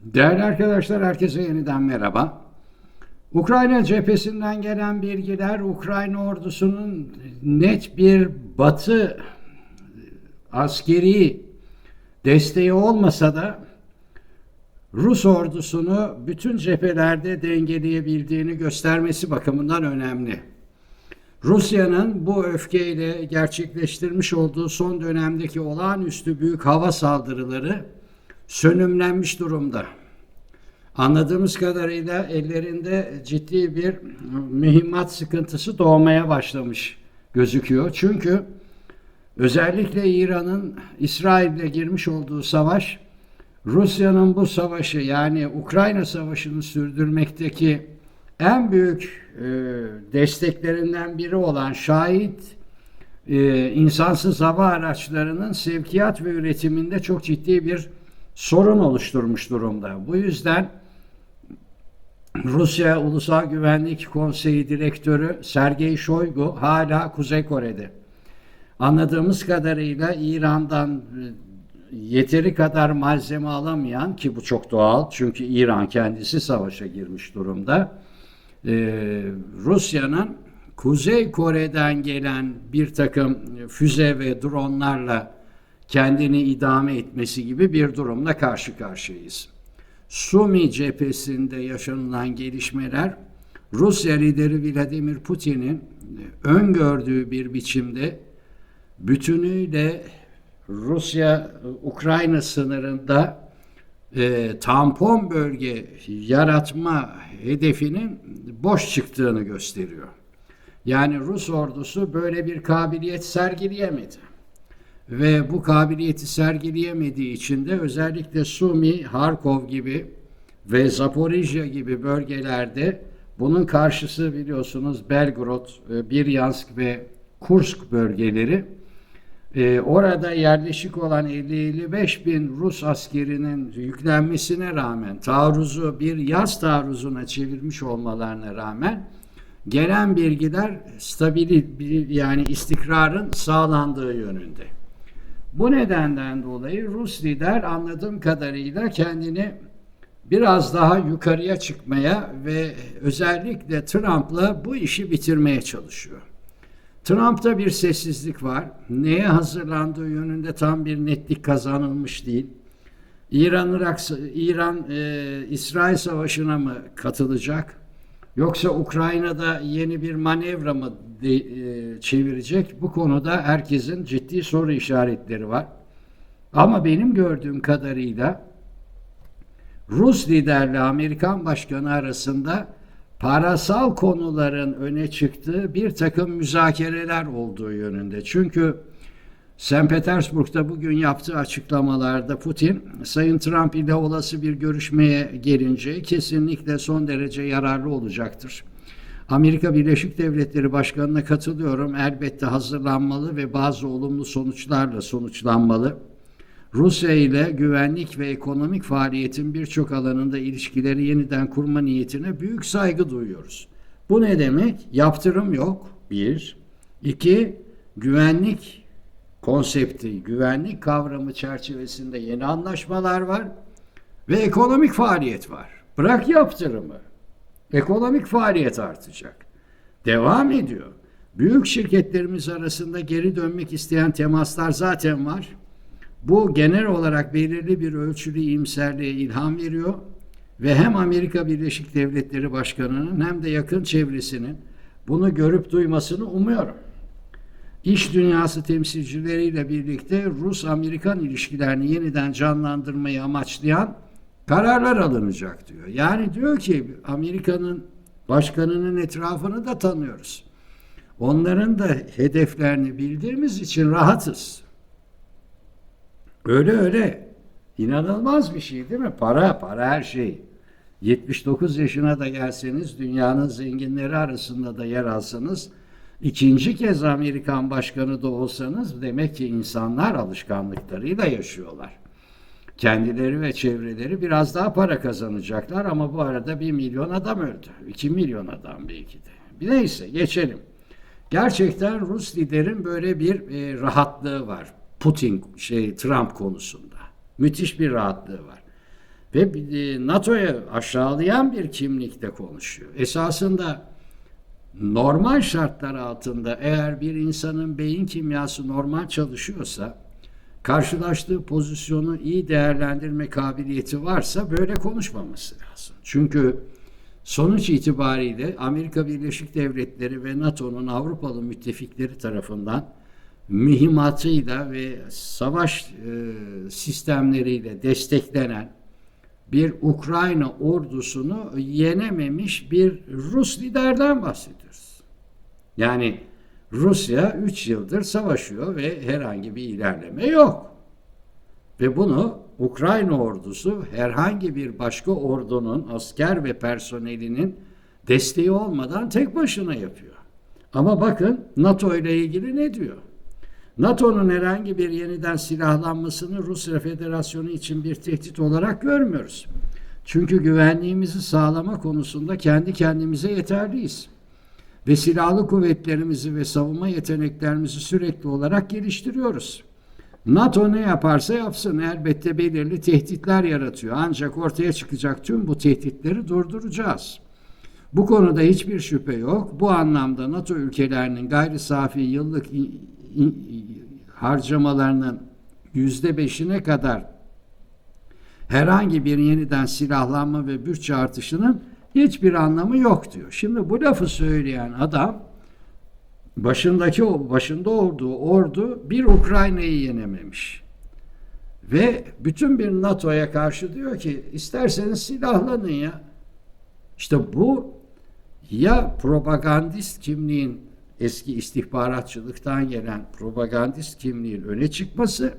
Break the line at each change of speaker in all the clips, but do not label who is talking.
Değerli arkadaşlar, herkese yeniden merhaba. Ukrayna cephesinden gelen bilgiler, Ukrayna ordusunun net bir batı askeri desteği olmasa da Rus ordusunu bütün cephelerde dengeleyebildiğini göstermesi bakımından önemli. Rusya'nın bu öfkeyle gerçekleştirmiş olduğu son dönemdeki olağanüstü büyük hava saldırıları sönümlenmiş durumda. Anladığımız kadarıyla ellerinde ciddi bir mühimmat sıkıntısı doğmaya başlamış gözüküyor. Çünkü özellikle İran'ın İsrail'le girmiş olduğu savaş Rusya'nın bu savaşı yani Ukrayna savaşını sürdürmekteki en büyük e, desteklerinden biri olan şahit e, insansız hava araçlarının sevkiyat ve üretiminde çok ciddi bir sorun oluşturmuş durumda. Bu yüzden Rusya Ulusal Güvenlik Konseyi Direktörü Sergey Shoigu hala Kuzey Kore'de. Anladığımız kadarıyla İran'dan e, yeteri kadar malzeme alamayan ki bu çok doğal çünkü İran kendisi savaşa girmiş durumda. Ee, Rusya'nın Kuzey Kore'den gelen bir takım füze ve dronlarla kendini idame etmesi gibi bir durumla karşı karşıyayız. Sumi cephesinde yaşanılan gelişmeler Rusya lideri Vladimir Putin'in öngördüğü bir biçimde bütünüyle Rusya-Ukrayna sınırında e, tampon bölge yaratma hedefinin boş çıktığını gösteriyor. Yani Rus ordusu böyle bir kabiliyet sergileyemedi. Ve bu kabiliyeti sergileyemediği için de özellikle Sumi, Harkov gibi ve Zaporijya gibi bölgelerde bunun karşısı biliyorsunuz Belgrod, e, Biryansk ve Kursk bölgeleri ee, orada yerleşik olan 50-55 bin Rus askerinin yüklenmesine rağmen taarruzu bir yaz taarruzuna çevirmiş olmalarına rağmen gelen bilgiler stabili yani istikrarın sağlandığı yönünde. Bu nedenden dolayı Rus lider anladığım kadarıyla kendini biraz daha yukarıya çıkmaya ve özellikle Trump'la bu işi bitirmeye çalışıyor. Trump'ta bir sessizlik var. Neye hazırlandığı yönünde tam bir netlik kazanılmış değil. İran Irak İran e, İsrail savaşına mı katılacak? Yoksa Ukrayna'da yeni bir manevra mı de, e, çevirecek? Bu konuda herkesin ciddi soru işaretleri var. Ama benim gördüğüm kadarıyla Rus liderle Amerikan başkanı arasında parasal konuların öne çıktığı bir takım müzakereler olduğu yönünde. Çünkü St. Petersburg'da bugün yaptığı açıklamalarda Putin, Sayın Trump ile olası bir görüşmeye gelince kesinlikle son derece yararlı olacaktır. Amerika Birleşik Devletleri Başkanı'na katılıyorum. Elbette hazırlanmalı ve bazı olumlu sonuçlarla sonuçlanmalı. Rusya ile güvenlik ve ekonomik faaliyetin birçok alanında ilişkileri yeniden kurma niyetine büyük saygı duyuyoruz. Bu ne demek? Yaptırım yok. Bir. İki, güvenlik konsepti, güvenlik kavramı çerçevesinde yeni anlaşmalar var ve ekonomik faaliyet var. Bırak yaptırımı. Ekonomik faaliyet artacak. Devam ediyor. Büyük şirketlerimiz arasında geri dönmek isteyen temaslar zaten var. Bu genel olarak belirli bir ölçülü iyimserliğe ilham veriyor ve hem Amerika Birleşik Devletleri Başkanı'nın hem de yakın çevresinin bunu görüp duymasını umuyorum. İş dünyası temsilcileriyle birlikte Rus-Amerikan ilişkilerini yeniden canlandırmayı amaçlayan kararlar alınacak diyor. Yani diyor ki Amerika'nın başkanının etrafını da tanıyoruz. Onların da hedeflerini bildiğimiz için rahatız. Öyle öyle. İnanılmaz bir şey değil mi? Para, para her şey. 79 yaşına da gelseniz, dünyanın zenginleri arasında da yer alsanız, ikinci kez Amerikan başkanı da olsanız demek ki insanlar alışkanlıklarıyla yaşıyorlar. Kendileri ve çevreleri biraz daha para kazanacaklar ama bu arada bir milyon adam öldü. iki milyon adam belki de. Neyse geçelim. Gerçekten Rus liderin böyle bir e, rahatlığı var. Putin şey Trump konusunda. Müthiş bir rahatlığı var. ve e, NATO'yu aşağılayan bir kimlikte konuşuyor. Esasında normal şartlar altında eğer bir insanın beyin kimyası normal çalışıyorsa karşılaştığı pozisyonu iyi değerlendirme kabiliyeti varsa böyle konuşmaması lazım. Çünkü sonuç itibariyle Amerika Birleşik Devletleri ve NATO'nun Avrupalı müttefikleri tarafından mühimmatıyla ve savaş e, sistemleriyle desteklenen bir Ukrayna ordusunu yenememiş bir Rus liderden bahsediyoruz. Yani Rusya 3 yıldır savaşıyor ve herhangi bir ilerleme yok. Ve bunu Ukrayna ordusu herhangi bir başka ordunun asker ve personelinin desteği olmadan tek başına yapıyor. Ama bakın NATO ile ilgili ne diyor? NATO'nun herhangi bir yeniden silahlanmasını Rusya Federasyonu için bir tehdit olarak görmüyoruz. Çünkü güvenliğimizi sağlama konusunda kendi kendimize yeterliyiz. Ve silahlı kuvvetlerimizi ve savunma yeteneklerimizi sürekli olarak geliştiriyoruz. NATO ne yaparsa yapsın elbette belirli tehditler yaratıyor. Ancak ortaya çıkacak tüm bu tehditleri durduracağız. Bu konuda hiçbir şüphe yok. Bu anlamda NATO ülkelerinin gayri safi yıllık harcamalarının yüzde beşine kadar herhangi bir yeniden silahlanma ve bütçe artışının hiçbir anlamı yok diyor. Şimdi bu lafı söyleyen adam başındaki o başında olduğu ordu bir Ukrayna'yı yenememiş. Ve bütün bir NATO'ya karşı diyor ki isterseniz silahlanın ya. İşte bu ya propagandist kimliğin eski istihbaratçılıktan gelen propagandist kimliğin öne çıkması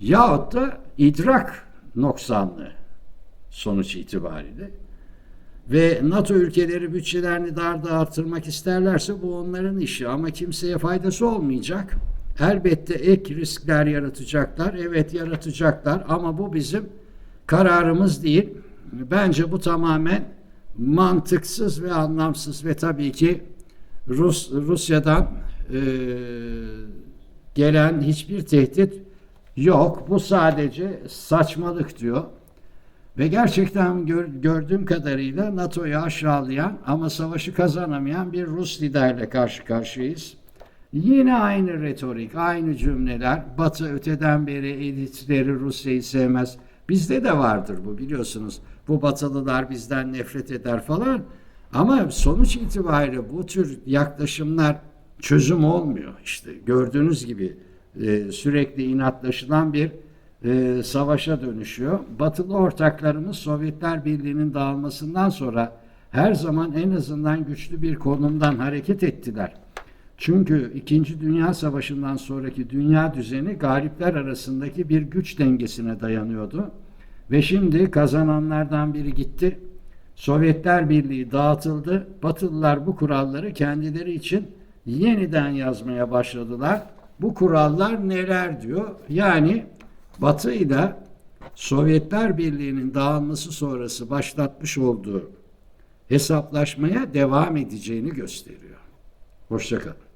yahut da idrak noksanlığı sonuç itibariyle. Ve NATO ülkeleri bütçelerini daha da artırmak isterlerse bu onların işi ama kimseye faydası olmayacak. Elbette ek riskler yaratacaklar. Evet yaratacaklar ama bu bizim kararımız değil. Bence bu tamamen mantıksız ve anlamsız ve tabii ki Rus Rusya'dan e, gelen hiçbir tehdit yok. Bu sadece saçmalık diyor. Ve gerçekten gör- gördüğüm kadarıyla NATO'yu aşağılayan ama savaşı kazanamayan bir Rus liderle karşı karşıyayız. Yine aynı retorik, aynı cümleler. Batı öteden beri elitleri Rusya'yı sevmez. Bizde de vardır bu biliyorsunuz. Bu batılılar bizden nefret eder falan. Ama sonuç itibariyle bu tür yaklaşımlar çözüm olmuyor. İşte gördüğünüz gibi e, sürekli inatlaşılan bir e, savaşa dönüşüyor. Batılı ortaklarımız Sovyetler Birliği'nin dağılmasından sonra her zaman en azından güçlü bir konumdan hareket ettiler. Çünkü İkinci Dünya Savaşı'ndan sonraki dünya düzeni galipler arasındaki bir güç dengesine dayanıyordu. Ve şimdi kazananlardan biri gitti. Sovyetler Birliği dağıtıldı. Batılılar bu kuralları kendileri için yeniden yazmaya başladılar. Bu kurallar neler diyor? Yani Batı ile Sovyetler Birliği'nin dağılması sonrası başlatmış olduğu hesaplaşmaya devam edeceğini gösteriyor. Hoşçakalın.